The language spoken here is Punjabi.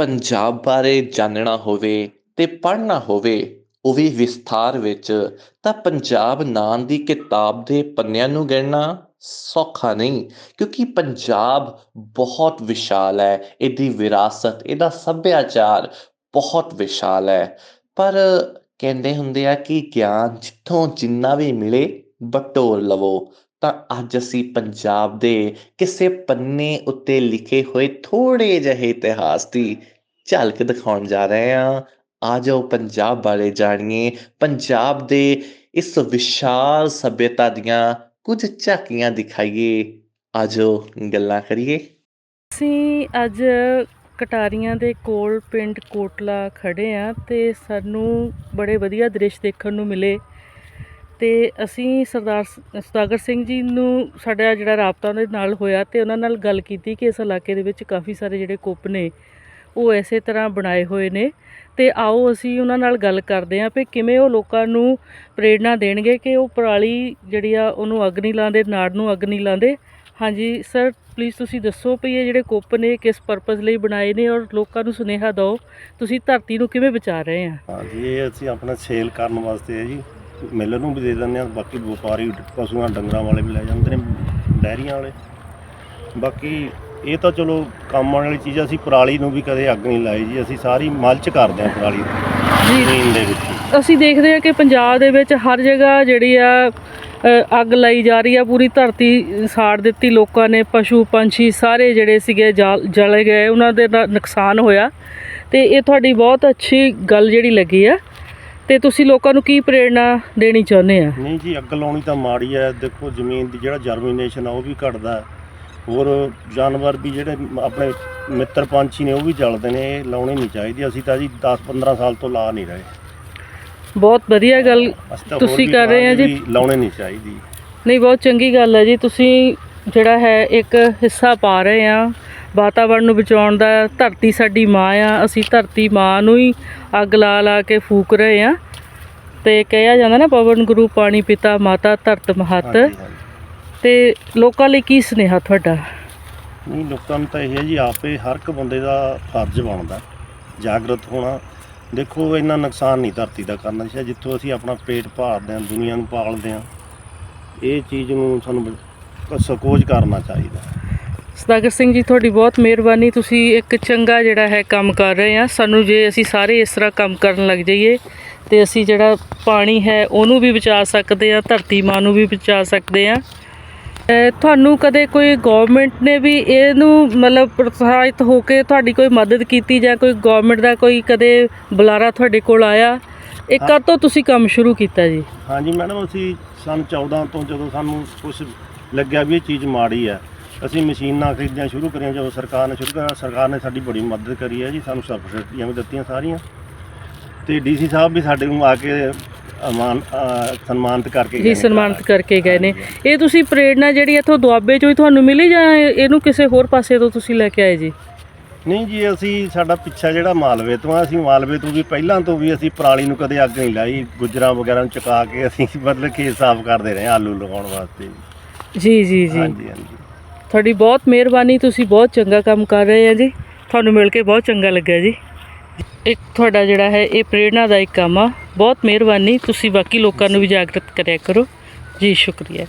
ਪੰਜਾਬ ਬਾਰੇ ਜਾਣਨਾ ਹੋਵੇ ਤੇ ਪੜ੍ਹਨਾ ਹੋਵੇ, ਉਹ ਵੀ ਵਿਸਥਾਰ ਵਿੱਚ, ਤਾਂ ਪੰਜਾਬ ਨਾਂ ਦੀ ਕਿਤਾਬ ਦੇ ਪੰਨਿਆਂ ਨੂੰ ਗਿਣਨਾ ਸੌਖਾ ਨਹੀਂ, ਕਿਉਂਕਿ ਪੰਜਾਬ ਬਹੁਤ ਵਿਸ਼ਾਲ ਹੈ, ਇਹਦੀ ਵਿਰਾਸਤ, ਇਹਦਾ ਸੱਭਿਆਚਾਰ ਬਹੁਤ ਵਿਸ਼ਾਲ ਹੈ। ਪਰ ਕਹਿੰਦੇ ਹੁੰਦੇ ਆ ਕਿ ਗਿਆਨ ਜਿੱਥੋਂ ਜਿੰਨਾ ਵੀ ਮਿਲੇ ਬਟੋਰ ਲਵੋ। ਤਾਂ ਅੱਜ ਅਸੀਂ ਪੰਜਾਬ ਦੇ ਕਿਸੇ ਪੰਨੇ ਉੱਤੇ ਲਿਖੇ ਹੋਏ ਥੋੜੇ ਜਿਹੇ ਇਤਿਹਾਸ ਦੀ ਝਲਕ ਦਿਖਾਉਣ ਜਾ ਰਹੇ ਹਾਂ। ਆ ਜਾਓ ਪੰਜਾਬ ਬਾਰੇ ਜਾਣੀਏ। ਪੰਜਾਬ ਦੇ ਇਸ ਵਿਸ਼ਾਲ ਸਭਿਅਤਾ ਦੀਆਂ ਕੁਝ ਝਾਕੀਆਂ ਦਿਖਾਈਏ। ਆ ਜਾਓ ਗੱਲਾਂ ਕਰੀਏ। ਅਸੀਂ ਅੱਜ ਕਟਾਰੀਆਂ ਦੇ ਕੋਲ ਪਿੰਡ ਕੋਟਲਾ ਖੜੇ ਆ ਤੇ ਸਾਨੂੰ ਬੜੇ ਵਧੀਆ ਦ੍ਰਿਸ਼ ਦੇਖਣ ਨੂੰ ਮਿਲੇ। ਤੇ ਅਸੀਂ ਸਰਦਾਰ ਸ- ਸਿੰਘ ਜੀ ਨੂੰ ਸਾਡਾ ਜਿਹੜਾ ਰਾਬਤਾ ਉਹਨਾਂ ਦੇ ਨਾਲ ਹੋਇਆ ਤੇ ਉਹਨਾਂ ਨਾਲ ਗੱਲ ਕੀਤੀ ਕਿ ਇਸ ਇਲਾਕੇ ਦੇ ਵਿੱਚ ਕਾਫੀ ਸਾਰੇ ਜਿਹੜੇ ਕੁੱਪ ਨੇ, ਉਹ ਐਸੇ ਤਰ੍ਹਾਂ ਬਣਾਏ ਹੋਏ ਨੇ ਤੇ ਆਓ ਅਸੀਂ ਉਹਨਾਂ ਨਾਲ ਗੱਲ ਕਰਦੇ ਹਾਂ ਵੀ ਕਿਵੇਂ ਉਹ ਲੋਕਾਂ ਨੂੰ ਪ੍ਰੇਰਣਾ ਦੇਣਗੇ ਕਿ ਉਹ ਪਰਾਲੀ ਜਿਹੜੀ ਆ ਉਹਨੂੰ ਅੱਗ ਨਹੀਂ ਲਾਉਂਦੇ, ਨਾੜ ਨੂੰ ਅੱਗ ਨਹੀਂ ਲਾਉਂਦੇ। ਹਾਂਜੀ, ਸਰ ਪਲੀਜ਼ ਤੁਸੀਂ ਦੱਸੋ ਵੀ ਇਹ ਜਿਹੜੇ ਕੁੱਪ ਨੇ, ਕਿਸ ਪਰਪਸ ਲਈ ਬਣਾਏ ਨੇ ਔਰ ਲੋਕਾਂ ਨੂੰ ਸੁਨੇਹਾ ਦਿਓ, ਤੁਸੀਂ ਧਰਤੀ ਨੂੰ ਕਿਵੇਂ ਬਚਾ ਰਹੇ ਆ? ਹਾਂਜੀ, ਇਹ ਅਸੀਂ ਆਪਣਾ ਸੇਲ ਕਰਨ ਵਾਸਤੇ ਹੈ ਜੀ। ਮਿੱਲ ਨੂੰ ਵੀ ਦੇ ਦਿੰਦੇ ਆ ਬਾਕੀ ਵਪਾਰੀ ਪਸ਼ੂਆਂ ਡੰਗਰਾਂ ਵਾਲੇ ਵੀ ਲੈ ਜਾਂਦੇ ਨੇ ਡੈਰੀਆਂ ਵਾਲੇ। ਬਾਕੀ ਇਹ ਤਾਂ ਚਲੋ ਕੰਮ ਆਉਣ ਵਾਲੀ ਚੀਜ਼ ਆ, ਅਸੀਂ ਪਰਾਲੀ ਨੂੰ ਵੀ ਕਦੇ ਅੱਗ ਨਹੀਂ ਲਾਈ ਜੀ ਅਸੀਂ ਸਾਰੀ ਮਲਚ ਕਰਦੇ ਆ ਪਰਾਲੀ ਜ਼ਮੀਨ ਦੇ ਵਿੱਚ। ਅਸੀਂ ਦੇਖਦੇ ਹਾਂ ਕਿ ਪੰਜਾਬ ਦੇ ਵਿੱਚ ਹਰ ਜਗ੍ਹਾ ਜਿਹੜੀ ਆ ਅ, ਅੱਗ ਲਾਈ ਜਾ ਰਹੀ ਆ ਪੂਰੀ ਧਰਤੀ ਸਾੜ ਦਿੱਤੀ ਲੋਕਾਂ ਨੇ ਪਸ਼ੂ ਪੰਛੀ ਸਾਰੇ ਜਿਹੜੇ ਸੀਗੇ ਜਲ ਜਲ ਗਏ ਉਹਨਾਂ ਦੇ ਨਾਲ ਨੁਕਸਾਨ ਹੋਇਆ। ਤੇ ਇਹ ਤੁਹਾਡੀ ਬਹੁਤ ਅੱਛੀ ਗੱਲ ਜਿਹੜੀ ਲੱਗੀ ਆ। ਤੇ ਤੁਸੀਂ ਲੋਕਾਂ ਨੂੰ ਕੀ ਪ੍ਰੇਰਣਾ ਦੇਣੀ ਚਾਹੁੰਦੇ ਆ? ਨਹੀਂ ਜੀ ਅੱਗ ਲਾਉਣੀ ਤਾਂ ਮਾੜੀ ਹੈ ਦੇਖੋ ਜ਼ਮੀਨ ਦੀ ਜਿਹੜਾ ਜਰਮੀਨੇਸ਼ਨ ਆ ਉਹ ਵੀ ਘਟਦਾ ਹੈ। ਹੋਰ ਜਾਨਵਰ ਵੀ ਜਿਹੜੇ ਆਪਣੇ ਮਿੱਤਰ ਪੰਛੀ ਨੇ ਉਹ ਵੀ ਜਲਦੇ ਨੇ ਇਹ ਲਾਉਣੀ ਨਹੀਂ ਚਾਹੀਦੀ। ਅਸੀਂ ਤਾਂ ਜੀ 10 15 ਸਾਲ ਤੋਂ ਲਾ ਨਹੀਂ ਰਹੇ। ਬਹੁਤ ਵਧੀਆ ਗੱਲ ਅਸੀਂ ਤਾਂ ਹੋਰ ਤੁਸੀਂ ਵੀ ਕਰ ਰਹੇ ਆ ਕਹਾਂਗੇ ਜੀ। ਵੀ ਲਾਉਣੇ ਨਹੀਂ ਚਾਹੀਦੀ। ਨਹੀਂ ਬਹੁਤ ਚੰਗੀ ਗੱਲ ਹੈ ਜੀ। ਤੁਸੀਂ ਜਿਹੜਾ ਹੈ ਇੱਕ ਹਿੱਸਾ ਪਾ ਰਹੇ ਆ। ਵਾਤਾਵਰਣ ਨੂੰ ਬਚਾਉਣ ਦਾ ਧਰਤੀ ਸਾਡੀ ਮਾਂ ਆ ਅਸੀਂ ਧਰਤੀ ਮਾਂ ਨੂੰ ਹੀ ਅੱਗ ਲਾ ਲਾ ਕੇ ਫੂਕ ਰਹੇ ਆ। ਤੇ ਕਿਹਾ ਜਾਂਦਾ ਨਾ ਪਵਨ ਗੁਰੂ ਪਾਣੀ ਪਿਤਾ ਮਾਤਾ ਧਰਤ ਮਹੱਤ। ਤੇ ਲੋਕਾਂ ਲਈ ਕੀ ਸੁਨੇਹਾ ਤੁਹਾਡਾ? ਨਹੀਂ ਲੋਕਾਂ ਨੂੰ ਤਾਂ ਇਹ ਹੈ ਜੀ ਆਪੇ ਹਰ ਇੱਕ ਬੰਦੇ ਦਾ ਫਰਜ਼ ਬਣਦਾ ਜਾਗਰਤ ਹੋਣਾ। ਦੇਖੋ ਇੰਨਾ ਨੁਕਸਾਨ ਨਹੀਂ ਧਰਤੀ ਦਾ ਕਰਨਾ ਚਾਹੀਦਾ ਜਿੱਥੋਂ ਅਸੀਂ ਆਪਣਾ ਪੇਟ ਭਾਲਦੇ ਹਾਂ ਦੁਨੀਆ ਨੂੰ ਪਾਲਦੇ ਹਾਂ। ਇਹ ਚੀਜ਼ ਨੂੰ ਸਾਨੂੰ ਸਕੋਚ ਕਰਨਾ ਚਾਹੀਦਾ। ਸਦਾਗਰ ਸਿੰਘ ਜੀ ਤੁਹਾਡੀ ਬਹੁਤ ਮਿਹਰਬਾਨੀ। ਤੁਸੀਂ ਇੱਕ ਚੰਗਾ ਜਿਹੜਾ ਹੈ ਕੰਮ ਕਰ ਰਹੇ ਆ। ਸਾਨੂੰ ਜੇ ਅਸੀਂ ਸਾਰੇ ਇਸ ਤਰ੍ਹਾਂ ਕੰਮ ਕਰਨ ਲੱਗ ਜਾਈਏ ਤੇ ਅਸੀਂ ਜਿਹੜਾ ਪਾਣੀ ਹੈ ਉਹਨੂੰ ਵੀ ਬਚਾ ਸਕਦੇ ਆ ਧਰਤੀ ਮਾਂ ਨੂੰ ਵੀ ਬਚਾ ਸਕਦੇ ਆ। ਤੁਹਾਨੂੰ ਕਦੇ ਕੋਈ ਗਵਰਨਮੈਂਟ ਨੇ ਵੀ ਇਹਨੂੰ ਮਤਲਬ ਪ੍ਰੋਤਸਾਹਿਤ ਹੋ ਕੇ ਤੁਹਾਡੀ ਕੋਈ ਮਦਦ ਕੀਤੀ ਜਾਂ ਕੋਈ ਗਵਰਨਮੈਂਟ ਦਾ ਕੋਈ ਕਦੇ ਬੁਲਾਰਾ ਤੁਹਾਡੇ ਕੋਲ ਆਇਆ? ਇਹ। ਕਦ ਤੋਂ ਤੁਸੀਂ ਕੰਮ ਸ਼ੁਰੂ ਕੀਤਾ ਜੀ? ਹਾਂਜੀ ਮੈਡਮ ਅਸੀਂ ਸਨ 14 ਤੋਂ ਜਦੋਂ ਸਾਨੂੰ ਕੁਝ ਲੱਗਿਆ ਵੀ ਇਹ ਚੀਜ਼ ਮਾੜੀ ਹੈ ਅਸੀਂ ਮਸ਼ੀਨਾਂ ਖਰੀਦਣੀਆਂ ਸ਼ੁਰੂ ਕਰੀਆਂ ਜਦੋਂ ਸਰਕਾਰ ਨੇ ਸ਼ੁਰੂ ਕਰਿਆ ਸਰਕਾਰ ਨੇ ਸਾਡੀ ਬੜੀ ਮਦਦ ਕਰੀ ਹੈ ਜੀ ਸਾਨੂੰ ਸਬਸਿਡੀਆਂ ਵੀ ਦਿੱਤੀਆਂ ਸਾਰੀਆਂ। ਤੇ ਡੀਸੀ ਸਾਹਿਬ ਵੀ ਸਾਡੇ ਨੂੰ ਆ ਕੇ ਅਮਾਨ ਸਨਮਾਨਿਤ ਕਰਕੇ ਗਏ ਜੀ ਨੇ ਸਨਮਾਨਿਤ ਕਰਕੇ ਗਏ ਨੇ। ਇਹ ਤੁਸੀਂ ਪ੍ਰੇਰਣਾ ਜਿਹੜੀ ਇੱਥੋਂ ਦੁਆਬੇ ਚੋਂ ਹੀ ਤੁਹਾਨੂੰ ਮਿਲੀ ਜਾਂ ਇਹ- ਇਹਨੂੰ ਕਿਸੇ ਹੋਰ ਪਾਸੇ ਤੋਂ ਤੁਸੀਂ ਲੈ ਕੇ ਆਏ ਜੀ? ਨਹੀਂ ਜੀ ਅਸੀਂ ਸਾਡਾ ਪਿੱਛਾ ਜਿਹੜਾ ਮਾਲਵੇ ਤੋਂ ਆ ਅਸੀਂ ਮਾਲਵੇ ਤੋਂ ਵੀ ਪਹਿਲਾਂ ਤੋਂ ਵੀ ਅਸੀਂ ਪਰਾਲੀ ਨੂੰ ਕਦੇ ਅੱਗ ਨਹੀਂ ਲਾਈ ਗੁੱਜਰਾਂ ਵਗੈਰਾ ਨੂੰ ਚੁਕਾ ਕੇ ਅਸੀਂ ਮਤਲਬ ਖੇਤ ਸਾਫ਼ ਕਰਦੇ ਰਹੇ ਆਲੂ ਲਗਾਉਣ ਵਾਸਤੇ। ਜੀ ਜੀ ਜੀ। ਹਾਂਜੀ ਹਾਂਜੀ। ਤੁਹਾਡੀ ਬਹੁਤ ਮਿਹਰਬਾਨੀ, ਤੁਸੀਂ ਬਹੁਤ ਚੰਗਾ ਕੰਮ ਕਰ ਰਹੇ ਆ ਜੀ। ਤੁਹਾਨੂੰ ਮਿਲ ਕੇ ਬਹੁਤ ਚੰਗਾ ਲੱਗਿਆ ਜੀ। ਇੱਕ ਤੁਹਾਡਾ ਜਿਹੜਾ ਹੈ, ਇਹ ਪ੍ਰੇਰਣਾ ਦਾ ਇੱਕ ਕੰਮ ਆ। ਬਹੁਤ ਮਿਹਰਬਾਨੀ, ਤੁਸੀਂ ਬਾਕੀ ਲੋਕਾਂ ਨੂੰ ਵੀ ਜਾਗਰਤ ਕਰਿਆ ਕਰੋ। ਜੀ, ਸ਼ੁਕਰੀਆ।